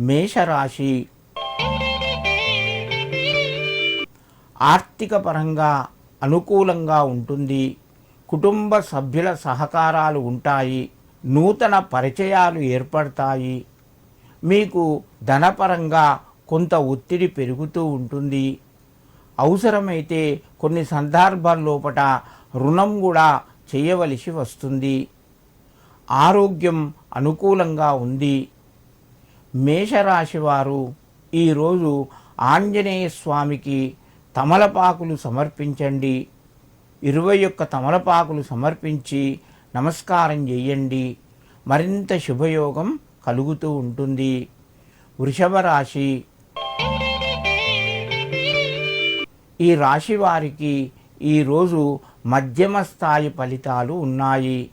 మేషరాశి. ఆర్థిక పరంగా అనుకూలంగా ఉంటుంది. కుటుంబ సభ్యుల సహకారాలు ఉంటాయి. నూతన పరిచయాలు ఏర్పడతాయి. మీకు ధనపరంగా కొంత ఒత్తిడి పెరుగుతూ ఉంటుంది. అవసరమైతే కొన్ని సందర్భాల్లోపట రుణం కూడా చేయవలసి వస్తుంది. ఆరోగ్యం అనుకూలంగా ఉంది. మేషరాశి వారు ఈరోజు ఆంజనేయ స్వామికి తమలపాకులు సమర్పించండి. ఇరవై ఒక్క తమలపాకులు సమర్పించి నమస్కారం చేయండి. మరింత శుభయోగం కలుగుతూ ఉంటుంది. వృషభ రాశి. ఈ రాశి వారికి ఈరోజు మధ్యమ స్థాయి ఫలితాలు ఉన్నాయి.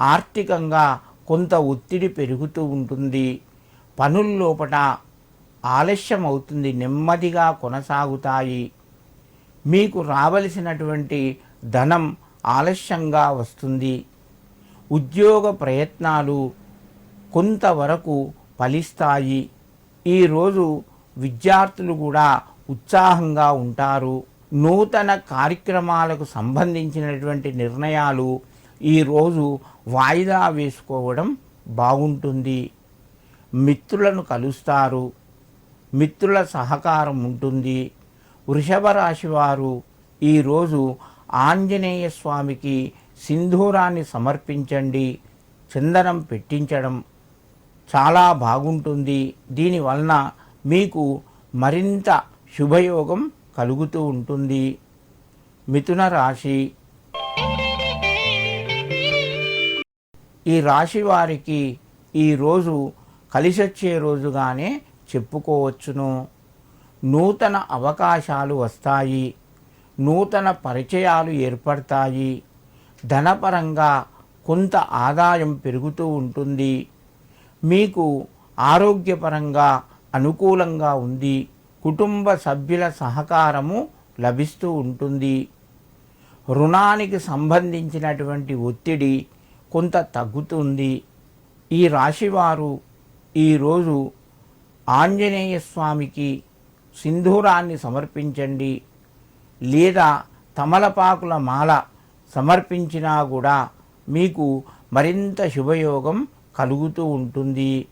ఆర్థికంగా కొంత ఒత్తిడి పెరుగుతూ ఉంటుంది. పనుల్లోపట ఆలస్యం అవుతుంది నెమ్మదిగా కొనసాగుతాయి. మీకు రావలసినటువంటి ధనం ఆలస్యంగా వస్తుంది. ఉద్యోగ ప్రయత్నాలు కొంతవరకు ఫలిస్తాయి. ఈరోజు విద్యార్థులు కూడా ఉత్సాహంగా ఉంటారు. నూతన కార్యక్రమాలకు సంబంధించినటువంటి నిర్ణయాలు ఈరోజు వాయిదా వేసుకోవడం బాగుంటుంది. మిత్రులను కలుస్తారు. మిత్రుల సహకారం ఉంటుంది. వృషభ రాశి వారు ఈరోజు ఆంజనేయ స్వామికి సింధూరాన్ని సమర్పించండి. చందనం పెట్టించడం చాలా బాగుంటుంది. దీనివలన మీకు మరింత శుభయోగం కలుగుతూ ఉంటుంది. మిథున రాశి ఈ రాశి వారికి ఈరోజు కలిసొచ్చే రోజుగానే చెప్పుకోవచ్చును. నూతన అవకాశాలు వస్తాయి. నూతన పరిచయాలు ఏర్పడతాయి. ధనపరంగా కొంత ఆదాయం పెరుగుతూ ఉంటుంది. మీకు ఆరోగ్యపరంగా అనుకూలంగా ఉంది. కుటుంబ సభ్యుల సహకారము లభిస్తూ ఉంటుంది. రుణానికి సంబంధించినటువంటి ఒత్తిడి కొంత తగ్గుతుంది. ఈ రాశివారు ఈరోజు ఆంజనేయ స్వామికి సింధూరాన్ని సమర్పించండి లేదా తమలపాకుల మాల సమర్పించినా కూడా మీకు మరింత శుభయోగం కలుగుతూ ఉంటుంది.